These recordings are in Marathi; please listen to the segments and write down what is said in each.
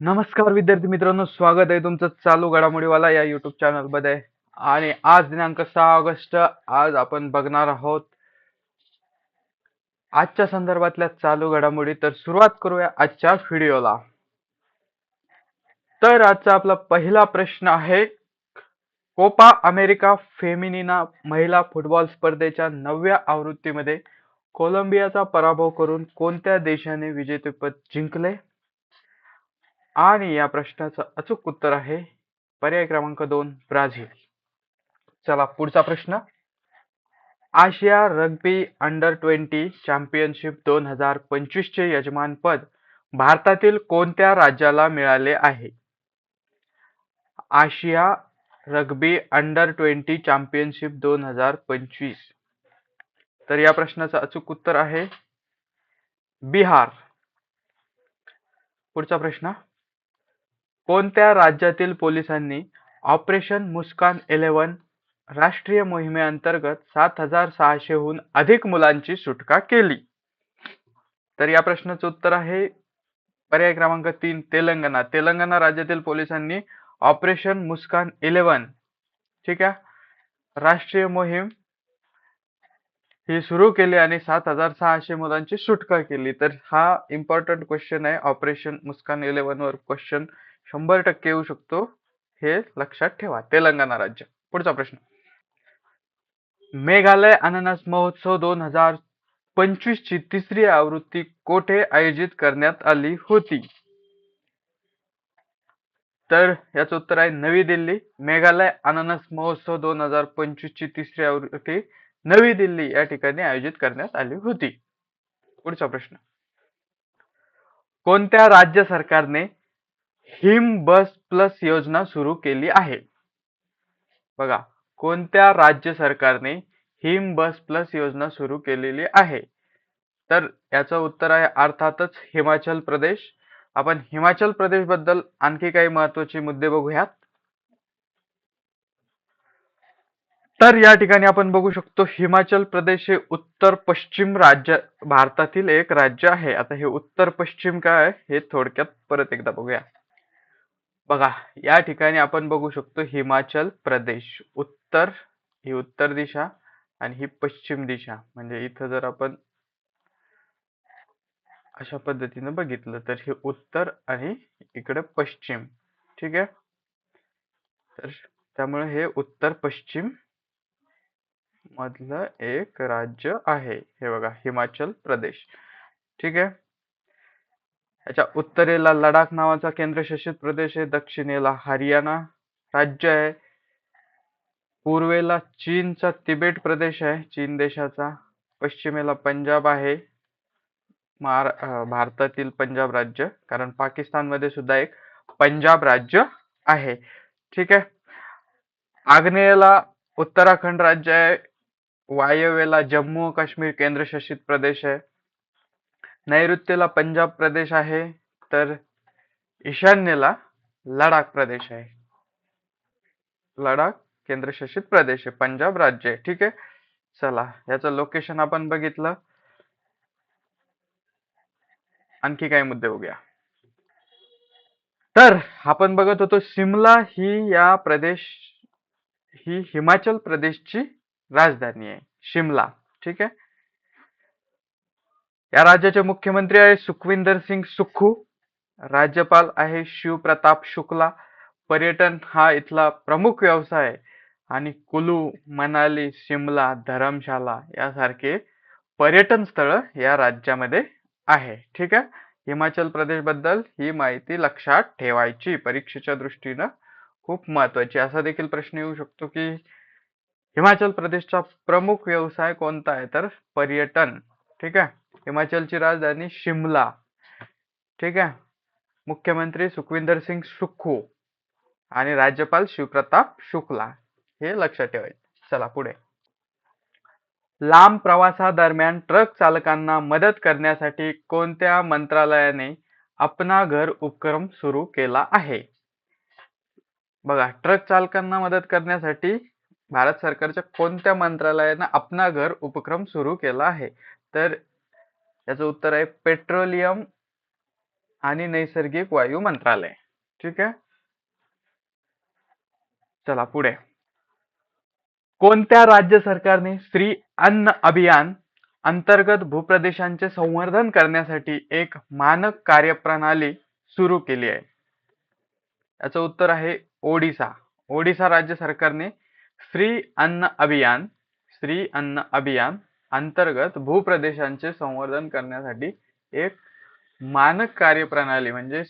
नमस्कार विद्यार्थी मित्रांनो स्वागत आहे तुमचं चालू घडामोडीवाला या युट्यूब चॅनलमध्ये. आणि आज दिनांक सहा ऑगस्ट आज आपण बघणार आहोत आजच्या संदर्भातल्या चालू घडामोडी. तर सुरुवात करूया आजच्या व्हिडिओला तर आजचा आपला पहिला प्रश्न आहे कोपा अमेरिका फेमिनिना महिला फुटबॉल स्पर्धेच्या नवव्या आवृत्तीमध्ये कोलंबियाचा पराभव करून कोणत्या देशाने विजेतेपद जिंकले? आणि या प्रश्नाचं अचूक उत्तर आहे पर्याय क्रमांक दोन ब्राझील. चला पुढचा प्रश्न. आशिया रग्बी अंडर ट्वेंटी चॅम्पियनशिप दोन हजार पंचवीस चे यजमानपद भारतातील कोणत्या राज्याला मिळाले आहे? आशिया रग्बी अंडर ट्वेंटी चॅम्पियनशिप दोन हजार पंचवीस. तर या प्रश्नाचं अचूक उत्तर आहे बिहार. पुढचा प्रश्न. कोणत्या राज्यातील पोलिसांनी ऑपरेशन मुस्कान इलेव्हन राष्ट्रीय मोहिमेअंतर्गत सात हजार सहाशेहून अधिक मुलांची सुटका केली? तर या प्रश्नाचं उत्तर आहे पर्याय क्रमांक तीन तेलंगणा. तेलंगणा राज्यातील पोलिसांनी ऑपरेशन मुस्कान इलेव्हन ठीक आहे? राष्ट्रीय मोहीम ही सुरू केली आणि सात हजार सहाशे मुलांची सुटका केली. तर हा इम्पॉर्टंट क्वेश्चन आहे. ऑपरेशन मुस्कान इलेव्हन वर क्वेश्चन शंभर टक्के येऊ शकतो हे लक्षात ठेवा. तेलंगणा राज्य. पुढचा प्रश्न. मेघालय अननस महोत्सव दोन हजार पंचवीस ची तिसरी आवृत्ती कोठे आयोजित करण्यात आली होती? तर याचं उत्तर आहे नवी दिल्ली. मेघालय अननस महोत्सव दोन हजार पंचवीस ची तिसरी आवृत्ती नवी दिल्ली या ठिकाणी आयोजित करण्यात आली होती. पुढचा प्रश्न. कोणत्या राज्य सरकारने हिम बस प्लस योजना सुरू केली आहे. बघा कोणत्या राज्य सरकारने हिम बस प्लस योजना सुरू केलेली आहे? तर याचं उत्तर आहे अर्थातच हिमाचल प्रदेश. आपण हिमाचल प्रदेशबद्दल आणखी काही महत्त्वाचे मुद्दे बघूयात. तर या ठिकाणी आपण बघू शकतो हिमाचल प्रदेश हे उत्तर पश्चिम राज्य भारतातील एक राज्य आहे. आता हे उत्तर पश्चिम काय हे थोडक्यात परत एकदा बघूया. बघा या ठिकाणी आपण बघू शकतो हिमाचल प्रदेश. उत्तर ही उत्तर दिशा आणि ही पश्चिम दिशा. म्हणजे इथं जर आपण अशा पद्धतीने बघितलं तर हे उत्तर आणि इकडे पश्चिम. ठीक आहे? तर त्यामुळे हे उत्तर पश्चिम मधलं एक राज्य आहे. हे बघा हिमाचल प्रदेश. ठीक आहे? याच्या उत्तरेला लडाख नावाचा केंद्रशासित प्रदेश आहे दक्षिणेला हरियाणा राज्य आहे पूर्वेला चीनचा तिबेट प्रदेश आहे चीन देशाचा पश्चिमेला पंजाब आहे महारा भारतातील पंजाब राज्य कारण पाकिस्तानमध्ये सुद्धा एक पंजाब राज्य आहे. ठीक आहे? आग्नेयेला उत्तराखंड राज्य आहे वायव्येला जम्मू काश्मीर केंद्रशासित प्रदेश आहे. नैऋत्येला पंजाब प्रदेश आहे तर ईशान्येला लडाख प्रदेश आहे. लडाख केंद्रशासित प्रदेश आहे पंजाब राज्य आहे ठीक आहे? चला याचं लोकेशन आपण बघितलं. आणखी काही मुद्दे बघूया. तर आपण बघत होतो शिमला ही या प्रदेश ही हिमाचल प्रदेशची राजधानी आहे शिमला ठीक आहे? या राज्याचे मुख्यमंत्री आहे सुखविंदर सिंग सुखू राज्यपाल आहे शिवप्रताप शुक्ला. पर्यटन हा इथला प्रमुख व्यवसाय आहे. आणि कुलू मनाली शिमला धरमशाला यासारखे पर्यटन स्थळ या राज्यामध्ये आहे. ठीक आहे? हिमाचल प्रदेशबद्दल ही माहिती लक्षात ठेवायची. परीक्षेच्या दृष्टीनं खूप महत्वाची असा देखील प्रश्न येऊ शकतो की हिमाचल प्रदेशचा प्रमुख व्यवसाय कोणता आहे? तर पर्यटन. ठीक आहे? हिमाचलची राजधानी शिमला. ठीक आहे? मुख्यमंत्री सुखविंदर सिंग सुखू आणि राज्यपाल शिवप्रताप शुक्ला हे लक्षात ठेवायचे. चला पुढे. लांब प्रवासादरम्यान ट्रक चालकांना मदत करण्यासाठी कोणत्या मंत्रालयाने अपना घर उपक्रम सुरू केला आहे? बघा ट्रक चालकांना मदत करण्यासाठी भारत सरकारच्या कोणत्या मंत्रालयाने अपना घर उपक्रम सुरू केला आहे? तर याचं उत्तर आहे पेट्रोलियम आणि नैसर्गिक वायू मंत्रालय. ठीक आहे? चला पुढे. कोणत्या राज्य सरकारने श्री अन्न अभियान अंतर्गत भूप्रदेशांचे संवर्धन करण्यासाठी एक मानक कार्यप्रणाली सुरू केली आहे? याचं उत्तर आहे ओडिसा. ओडिसा राज्य सरकारने श्री अन्न अभियान श्री अन्न अभियान अंतर्गत भूप्रदेशांचे संवर्धन करण्यासाठी एक मानक कार्यप्रणाली म्हणजे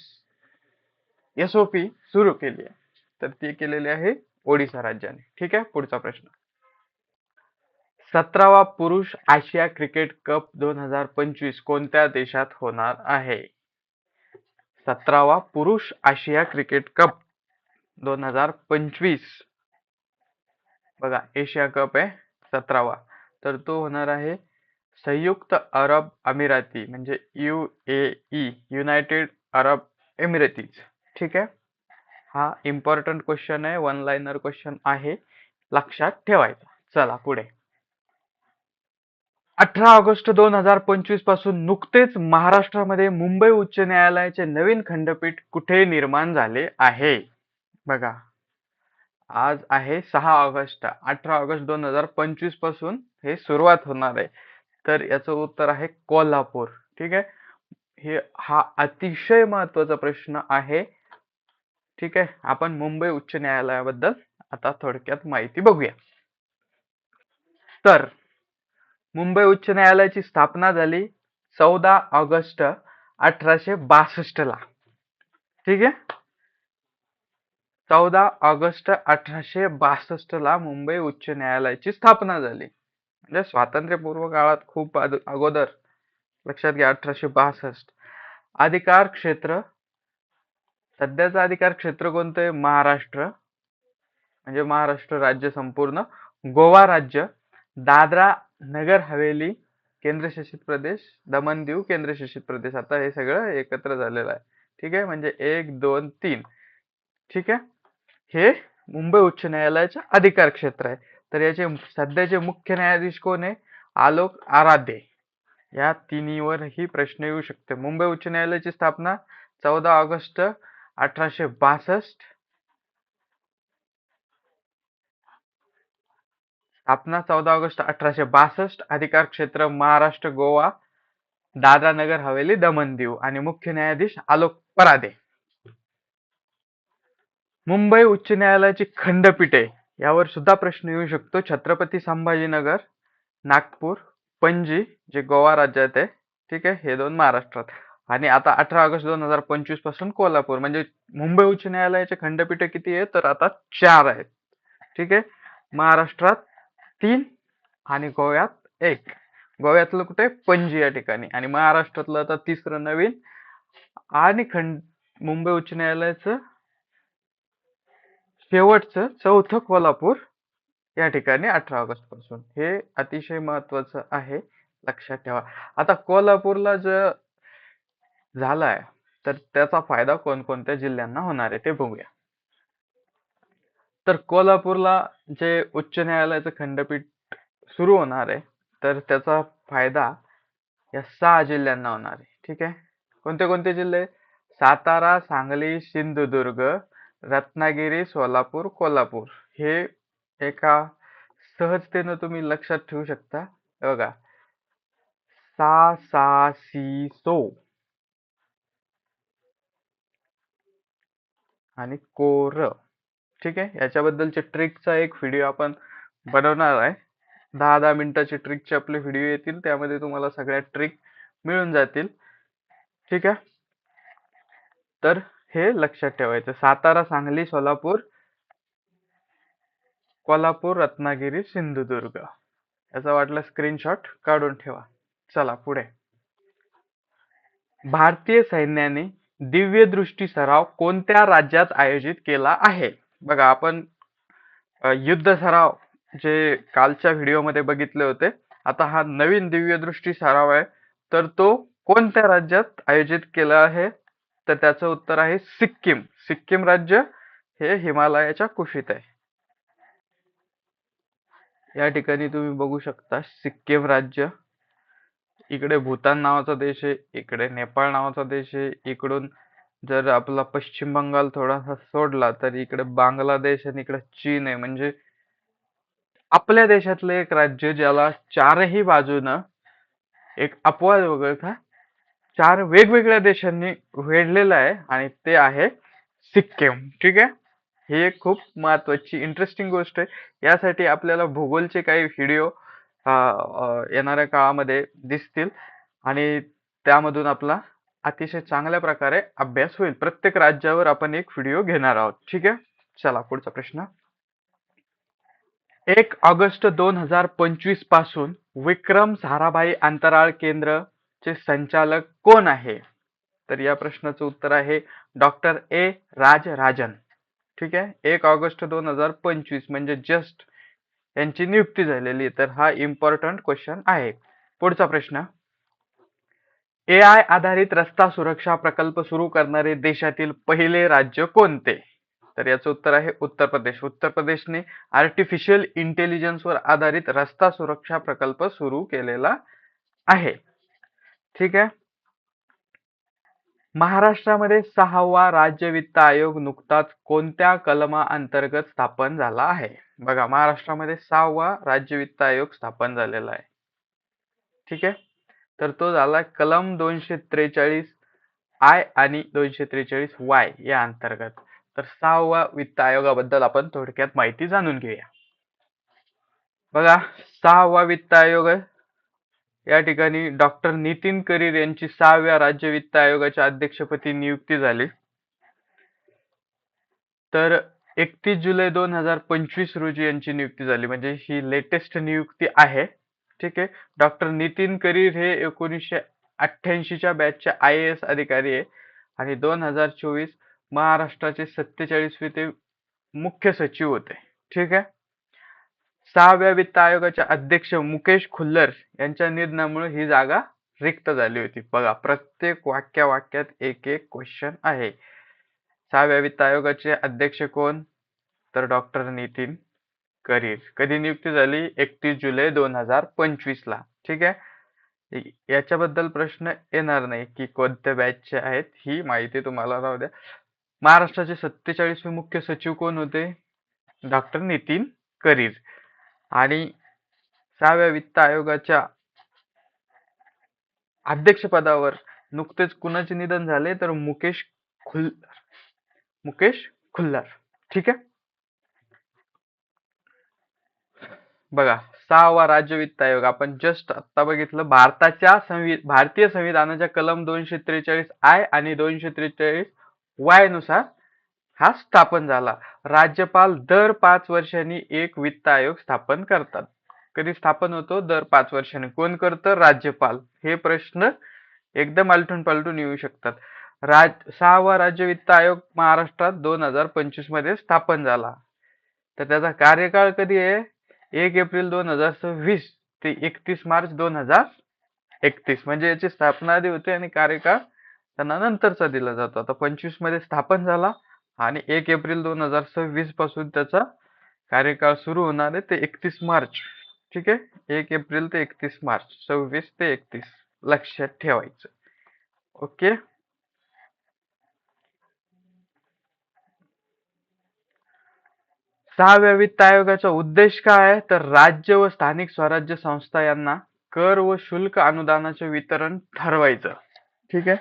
एस सुरू केली आहे. तर ती केलेली आहे ओडिसा राज्याने. ठीक आहे? पुढचा प्रश्न. सतरावा पुरुष आशिया क्रिकेट कप दोन हजार पंचवीस कोणत्या देशात होणार आहे? सतरावा पुरुष आशिया क्रिकेट कप दोन हजार पंचवीस. बघा एशिया कप आहे सतरावा. तर तो होणार आहे संयुक्त अरब अमिराती म्हणजे U A E United Arab Emirates ठीक आहे? हा इम्पॉर्टंट क्वेश्चन आहे वन लाईनर क्वेश्चन आहे. लक्षात ठेवायचा. चला पुढे. अठरा ऑगस्ट दोन हजार पंचवीसपासून नुकतेच महाराष्ट्रामध्ये मुंबई उच्च न्यायालयाचे नवीन खंडपीठ कुठे निर्माण झाले आहे? बघा. आज आहे सहा ऑगस्ट अठरा ऑगस्ट दोन हजार पंचवीसपासून हे सुरुवात होणार आहे. तर याचं उत्तर आहे कोल्हापूर. ठीक आहे? हे हा अतिशय महत्त्वाचा प्रश्न आहे. ठीक आहे? आपण मुंबई उच्च न्यायालयाबद्दल आता थोडक्यात माहिती बघूया. तर मुंबई उच्च न्यायालयाची स्थापना झाली चौदा ऑगस्ट अठराशे बासष्ट ला ठीक आहे? चौदा ऑगस्ट अठराशे बासष्ट ला मुंबई उच्च न्यायालयाची स्थापना झाली. म्हणजे स्वातंत्र्यपूर्व काळात खूप अगोदर लक्षात घ्या अठराशे बासष्ट. अधिकार क्षेत्र सध्याचं अधिकार क्षेत्र कोणतं आहे? महाराष्ट्र. म्हणजे महाराष्ट्र राज्य संपूर्ण. गोवा राज्य दादरा नगर हवेली केंद्रशासित प्रदेश दमन दीव केंद्रशासित प्रदेश. आता हे सगळं एकत्र झालेलं आहे. ठीक आहे? म्हणजे एक दोन तीन. ठीक आहे? हे मुंबई उच्च न्यायालयाचे अधिकार क्षेत्र आहे. तर याचे सध्याचे मुख्य न्यायाधीश कोण आहे? आलोक आराधे या तिन्हीवर ही प्रश्न येऊ शकते. मुंबई उच्च न्यायालयाची स्थापना चौदा ऑगस्ट अठराशे बासष्ट. स्थापना चौदा ऑगस्ट अठराशे बासष्ट. अधिकार क्षेत्र महाराष्ट्र गोवा दादरा नगर हवेली दमन दीव. आणि मुख्य न्यायाधीश आलोक परादे मुंबई उच्च न्यायालयाची खंडपीठे यावर सुद्धा प्रश्न येऊ शकतो. छत्रपती संभाजीनगर नागपूर पणजी जे गोवा राज्यात आहे ठीक आहे हे दोन महाराष्ट्रात. आणि आता अठरा ऑगस्ट दोन हजार पंचवीसपासून कोल्हापूर म्हणजे मुंबई उच्च न्यायालयाचे खंडपीठ किती आहेत? तर आता चार आहेत. ठीक आहे? महाराष्ट्रात तीन आणि गोव्यात एक. गोव्यातलं कुठे? पणजी या ठिकाणी. आणि महाराष्ट्रातलं आता तिसरं नवीन. आणि खंड मुंबई उच्च न्यायालयाचं शेवटचं चौथं कोल्हापूर या ठिकाणी अठरा ऑगस्टपासून हे अतिशय महत्वाचं आहे. लक्षात ठेवा. आता कोल्हापूरला जर झालाय तर त्याचा फायदा कोणकोणत्या जिल्ह्यांना होणार आहे ते बघूया. तर कोल्हापूरला जे उच्च न्यायालयाचं खंडपीठ सुरू होणार आहे तर त्याचा फायदा या सहा जिल्ह्यांना होणार आहे. ठीक आहे? कोणते कोणते जिल्हे? सातारा सांगली सिंधुदुर्ग रत्नागिरी सोलापूर कोल्हापूर. हे एका सहजतेनं तुम्ही लक्षात ठेवू शकता. हे बघा. सा सा सी सो. आणि कोर ठीक आहे? याच्याबद्दलचे ट्रिकचा एक व्हिडिओ आपण बनवणार आहे. दहा दहा मिनिटाचे ट्रिकचे आपले व्हिडिओ येतील. त्यामध्ये तुम्हाला सगळ्या ट्रिक मिळून जातील. ठीक आहे? तर हे लक्षात ठेवायचं. सातारा सांगली सोलापूर कोल्हापूर रत्नागिरी सिंधुदुर्ग. याचा वाटलं स्क्रीनशॉट काढून ठेवा. चला पुढे. भारतीय सैन्याने दिव्य दृष्टी सराव कोणत्या राज्यात आयोजित केला आहे? बघा आपण युद्ध सराव जे कालच्या व्हिडिओमध्ये बघितले होते आता हा नवीन दिव्य दृष्टी सराव आहे. तर तो कोणत्या राज्यात आयोजित केला आहे? तर त्याचं उत्तर आहे सिक्कीम. सिक्कीम राज्य हे हिमालयाच्या कुशीत आहे. या ठिकाणी तुम्ही बघू शकता सिक्कीम राज्य. इकडे भूतान नावाचा देश आहे इकडे नेपाळ नावाचा देश आहे. इकडून जर आपला पश्चिम बंगाल थोडासा सोडला तर इकडे बांगलादेश आणि इकडे चीन आहे. म्हणजे आपल्या देशातलं एक राज्य ज्याला चारही बाजूनं एक अपवाद वगळता चार वेगवेगळ्या देशांनी वेढलेलं आहे आणि ते आहे सिक्कीम. ठीक आहे? ही एक खूप महत्वाची इंटरेस्टिंग गोष्ट आहे. यासाठी आपल्याला भूगोलचे काही व्हिडिओ येणाऱ्या काळामध्ये दिसतील आणि त्यामधून आपला अतिशय चांगल्या प्रकारे अभ्यास होईल. प्रत्येक राज्यावर आपण एक व्हिडिओ घेणार आहोत. ठीक आहे? चला पुढचा प्रश्न. एक ऑगस्ट दोन हजार पंचवीसपासून विक्रम साराभाई अंतराळ केंद्र चे संचालक कोण आहे? तर या प्रश्नाचं उत्तर आहे डॉक्टर ए राज राजन ठीक आहे? एक ऑगस्ट दोन हजार पंचवीस म्हणजे जस्ट यांची नियुक्ती झालेली. तर हा इम्पॉर्टंट क्वेश्चन आहे. पुढचा प्रश्न. ए आय आधारित रस्ता सुरक्षा प्रकल्प सुरू करणारे देशातील पहिले राज्य कोणते? तर याचं उत्तर आहे उत्तर प्रदेश. उत्तर प्रदेशने आर्टिफिशियल इंटेलिजन्सवर आधारित रस्ता सुरक्षा प्रकल्प सुरू केलेला आहे. ठीक आहे? महाराष्ट्रामध्ये सहावा राज्य वित्त आयोग नुकताच कोणत्या कलमा अंतर्गत स्थापन झाला आहे? बघा महाराष्ट्रामध्ये सहावा राज्य वित्त आयोग स्थापन झालेला आहे. ठीक आहे? तर तो झाला कलम दोनशे त्रेचाळीस आय आणि दोनशे त्रेचाळीस वाय या अंतर्गत. तर सहावा वित्त आयोगाबद्दल आपण थोडक्यात माहिती जाणून घेऊया. बघा सहावा वित्त आयोग या ठिकाणी डॉक्टर नितीन करीर यांची सहाव्या राज्य वित्त आयोगाच्या अध्यक्षपदी नियुक्ती झाली. तर एकतीस जुलै दोन हजार पंचवीस रोजी यांची नियुक्ती झाली. म्हणजे ही लेटेस्ट नियुक्ती आहे. ठीक आहे. डॉक्टर नितीन करीर हे एकोणीसशे अठ्ठ्याऐंशीच्या बॅचचे आय ए एस अधिकारी आहे. आणि दोन हजार चोवीस महाराष्ट्राचे सत्तेचाळीसवे ते मुख्य सचिव होते. ठीक आहे. सहाव्या वित्त आयोगाचे अध्यक्ष मुकेश खुल्लर यांच्या निधनामुळे ही जागा रिक्त झाली होती. बघा प्रत्येक वाक्या वाक्यात एक एक क्वेश्चन आहे. सहाव्या वित्त आयोगाचे अध्यक्ष कोण? तर डॉक्टर नितीन करीर. कधी नियुक्ती झाली? एकतीस जुलै दोन हजार पंचवीस ला ठीक आहे? याच्याबद्दल प्रश्न येणार नाही की कोणत्या बॅचचे आहेत ही माहिती तुम्हाला राहू द्या. महाराष्ट्राचे सत्तेचाळीसवे मुख्य सचिव कोण होते? डॉक्टर नितीन करीर. आणि सहाव्या वित्त आयोगाच्या अध्यक्षपदावर नुकतेच कुणाचे निधन झाले तर मुकेश खुल मुकेश खुल्लार. ठीक आहे? बघा सहावा राज्य वित्त आयोग. आपण जस्ट आता बघितलं भारताच्या संवि भारतीय संविधानाच्या कलम दोनशे त्रेचाळीस आय आणि दोनशे त्रेचाळीस वायनुसार हा स्थापन झाला. राज्यपाल दर पाच वर्षांनी एक वित्त आयोग स्थापन करतात. कधी स्थापन होतो? दर पाच वर्षांनी. कोण करतं? राज्यपाल. हे प्रश्न एकदम आलटून पालटून येऊ शकतात. राज सहावा राज्य वित्त आयोग महाराष्ट्रात दोन हजार पंचवीसमध्ये स्थापन झाला. तर त्याचा कार्यकाळ कधी आहे? एक एप्रिल दोन हजार सव्वीस ते एकतीस मार्च दोन हजार एकतीस. म्हणजे याची स्थापना आधी होते आणि कार्यकाळ त्यांना नंतरचा दिला जातो. आता पंचवीसमध्ये स्थापन झाला. आणि एक एप्रिल दोन हजार सव्वीसपासून त्याचा कार्यकाळ सुरू होणार आहे ते एकतीस मार्च. ठीक आहे? एक एप्रिल ते एकतीस मार्च. सव्वीस ते एकतीस. लक्षात ठेवायचं. ओके? सहाव्या वित्त आयोगाचा उद्देश काय आहे? तर राज्य व स्थानिक स्वराज्य संस्था यांना कर व शुल्क अनुदानाचे वितरण ठरवायचं. ठीक आहे?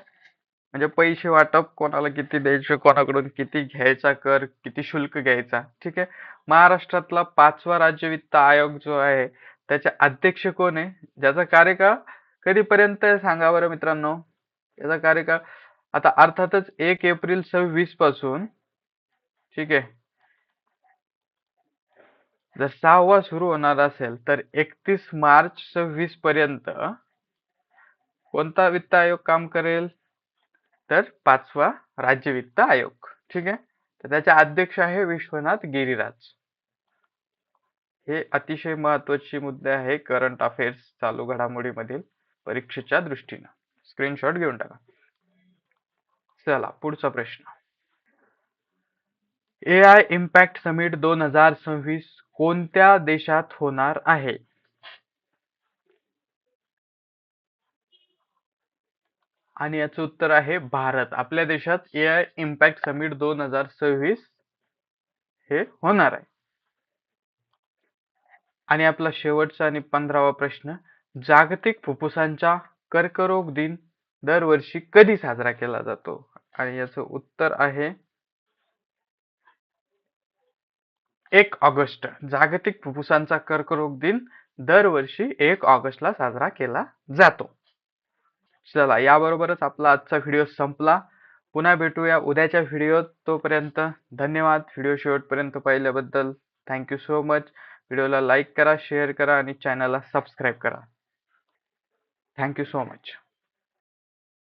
म्हणजे पैसे वाटप कोणाला किती द्यायचे कोणाकडून किती घ्यायचा कर किती शुल्क घ्यायचा ठीक आहे? महाराष्ट्रातला पाचवा राज्य वित्त आयोग जो आहे त्याचे अध्यक्ष कोण आहे? ज्याचा कार्यकाळ कधीपर्यंत सांगा बरं मित्रांनो? याचा कार्यकाळ आता अर्थातच एक एप्रिल सव्वीसपासून ठीक आहे? जर सहावा सुरू होणार असेल तर एकतीस मार्च सव्वीस पर्यंत कोणता वित्त आयोग काम करेल? तर पाचवा राज्य वित्त आयोग. ठीक आहे? तर त्याचे अध्यक्ष आहे विश्वनाथ गिरिराज. हे अतिशय महत्त्वाचे मुद्दे आहे करंट अफेअर्स चालू घडामोडीमधील परीक्षेच्या दृष्टीनं. स्क्रीनशॉट घेऊन टाका. चला पुढचा प्रश्न. ए आय इम्पॅक्ट समिट दोन हजार सव्वीस कोणत्या देशात होणार आहे? आणि याचं उत्तर आहे भारत. आपल्या देशात ए आय इम्पॅक्ट समिट दोन हजार सव्वीस हे होणार आहे. आणि आपला शेवटचा आणि पंधरावा प्रश्न जागतिक फुफ्फुसांचा कर्करोग दिन दरवर्षी कधी साजरा केला जातो? आणि याचं उत्तर आहे एक ऑगस्ट. जागतिक फुफ्फुसांचा कर्करोग दिन दरवर्षी एक ऑगस्टला साजरा केला जातो. चला याबरोबरच आपला आजचा व्हिडिओ संपला. पुन्हा भेटूया उद्याच्या व्हिडिओत तोपर्यंत. धन्यवाद. व्हिडिओ शेवटपर्यंत पाहिल्याबद्दल थँक्यू सो मच व्हिडिओला लाईक करा शेअर करा आणि चॅनलला सबस्क्राईब करा. Thank you so much